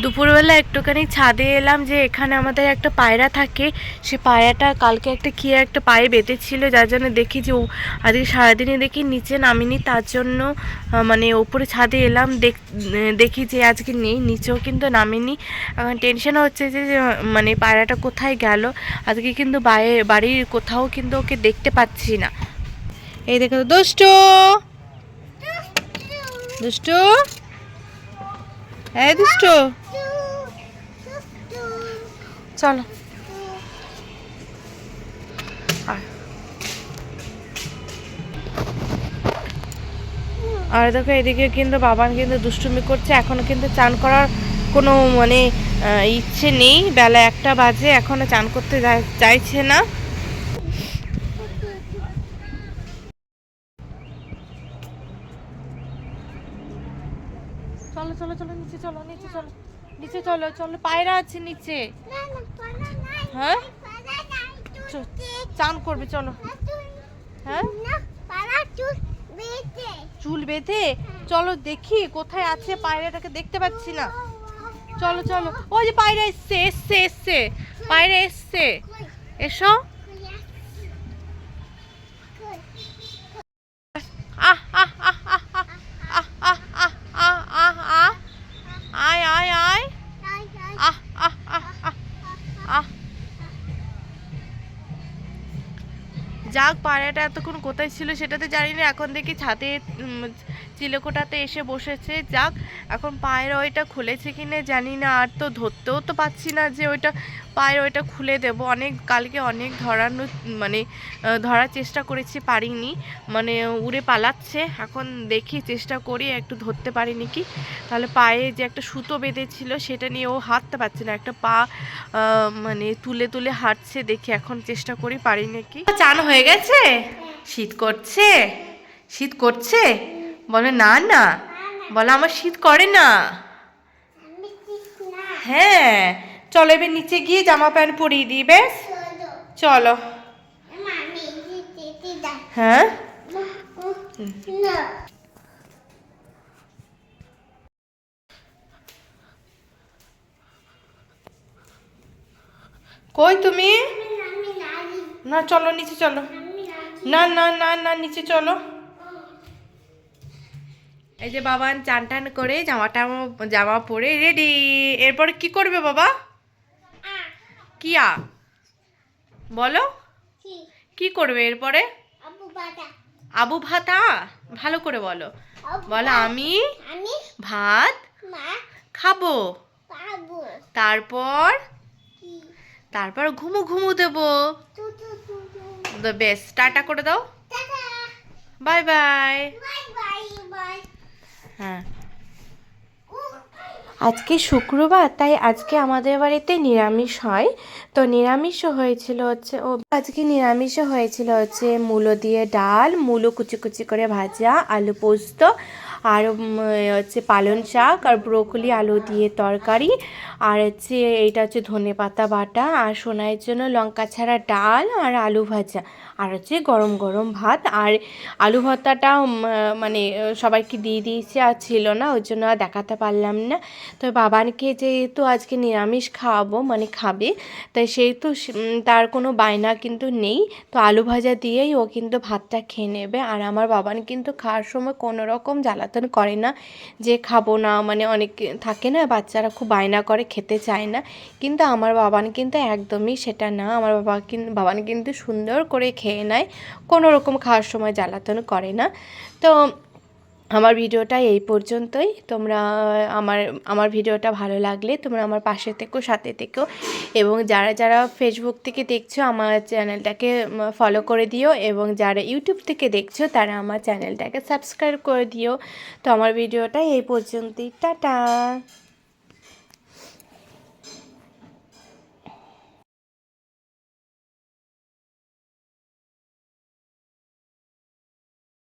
দুপুরবেলা একটুখানি ছাদে এলাম যে এখানে আমাদের একটা পায়রা থাকে। সে পায়রাটা কালকে একটা কি একটা পায়ে বেঁধেছিল, যার জন্য দেখি যে আজকে সারাদিনে দেখি নিচে নামিনি, তার জন্য মানে ওপরে ছাদে এলাম, দেখ- যে আজকে নেই, নিচেও কিন্তু নামিনি। এখন টেনশন হচ্ছে যে মানে পায়রাটা কোথায় গেল? আজকে কিন্তু বাড়ির কোথাও কিন্তু ওকে দেখতে পাচ্ছি না। এই দেখো দুষ্টু! দুষ্টু! এই দুষ্টু! চলো। আর দেখো, এদিকে কিন্তু বাবান কিন্তু দুষ্টুমি করছে, এখনও কিন্তু চান করার কোনো মানে ইচ্ছে নেই। বেলা একটা বাজে, এখনও চান করতে চাইছে না। চলো চলো চলো, নিচে চলো নিচে চলো। নিচে চলো চলো, পায়রা আছে নিচে। হ্যাঁ? চান করবে, চলো। হ্যাঁ? চুল বেঁধে? চলো দেখি কোথায় আছে পায়রাটাকে দেখতে পাচ্ছি না। চলো চলো। ওই যে পায়রা এসছে এসছে এসছে। পায়রা এসছে। এসো। যাক পাড়াটা এতক্ষণ কোথায় ছিল সেটা তো জানি না। এখন দেখি ছাদে চিলেকোটাতে এসে বসেছে। যাক, এখন পায়ের ওইটা খুলেছে কি না জানি না, আর তো ধরতেও তো পাচ্ছি না যে ওইটা পায়ের ওইটা খুলে দেব। অনেক, কালকে অনেক ধরানো মানে ধরার চেষ্টা করেছি, পারিনি। মানে উড়ে পালাচ্ছে। এখন দেখি, চেষ্টা করি, একটু ধরতে পারিনি কি তাহলে পায়ে যে একটা সুতো বেঁধেছিল, সেটা নিয়ে ও হাঁটতে পারছে না। একটা পা মানে তুলে তুলে হাঁটছে। দেখি, এখন চেষ্টা করি, পারি নাকি। চান হয়ে গেছে? শীত করছে? শীত করছে? বলে, না না। বলে, আমার শীত করে না। হ্যাঁ চলো এবার নিচে গিয়ে জামা প্যান্ট পরিয়ে দিই বেশ চলো। হ্যাঁ? কই তুমি? না, চলো, নিচে চলো। না না না না, নিচে চলো। এই যে বাবা চান টান করে জামাটা জামা পরে রেডি এরপর কি করবে বাবা? কি আ? বলো। কি? করবে এরপরে? আবু ভাতা। ভালো করে বলো। বলো আমি ভাত খাব। তারপর? তারপর ঘুমু ঘুমু দেবো। বেশ টাটা করে দাও। Bye bye. হ্যাঁ। আজকে শুক্রবার, তাই আজকে আমাদের বাড়িতে নিরামিষ হয়। তো নিরামিষও হয়েছিল হচ্ছে ও, আজকে নিরামিষও হয়েছিল হচ্ছে মূলো দিয়ে ডাল, মূলো কুচি কুচি করে ভাজা, আলু পোস্ত আর হচ্ছে পালং শাক আর ব্রোকলি, আলু দিয়ে তরকারি আর হচ্ছে এইটা হচ্ছে ধনে পাতা বাটা আর সোনাইয়ের জন্য লঙ্কা ছাড়া ডাল আর আলু ভাজা। আর হচ্ছে গরম গরম ভাত আর আলু ভর্তাটা মানে সবাইকে দিয়ে দিয়েছি আর ছিল না, ওই জন্য আর দেখাতে পারলাম না। তো বাবানকে যেহেতু আজকে নিরামিষ খাওয়াবো মানে খাবে, তাই সেহেতু তার কোনো বায়না কিন্তু নেই। তো আলু ভাজা দিয়েই ও কিন্তু ভাতটা খেয়ে নেবে। আর আমার বাবান কিন্তু খাওয়ার সময় কোনো রকম জ্বালাতন করে না, যে খাব না মানে অনেক থাকে না, বাচ্চারা খুব বায়না করে, খেতে চায় না। কিন্তু আমার বাবান কিন্তু একদমই সেটা না। আমার বাবা কিন্তু বাবান কিন্তু সুন্দর করে খেয়ে নেয়, কোনো রকম খাওয়ার সময় জ্বালাতন করে না। তো আমার ভিডিওটা এই পর্যন্তই। তোমরা, আমার আমার ভিডিওটা ভালো লাগলে তোমরা আমার পাশে থেকো, সাথে থেকো এবং যারা যারা ফেসবুক থেকে দেখছ আমার চ্যানেলটাকে ফলো করে দিও এবং যারা ইউটিউব থেকে দেখছ তারা আমার চ্যানেলটাকে সাবস্ক্রাইব করে দিও। তো আমার ভিডিওটা এই পর্যন্তই। টাটা!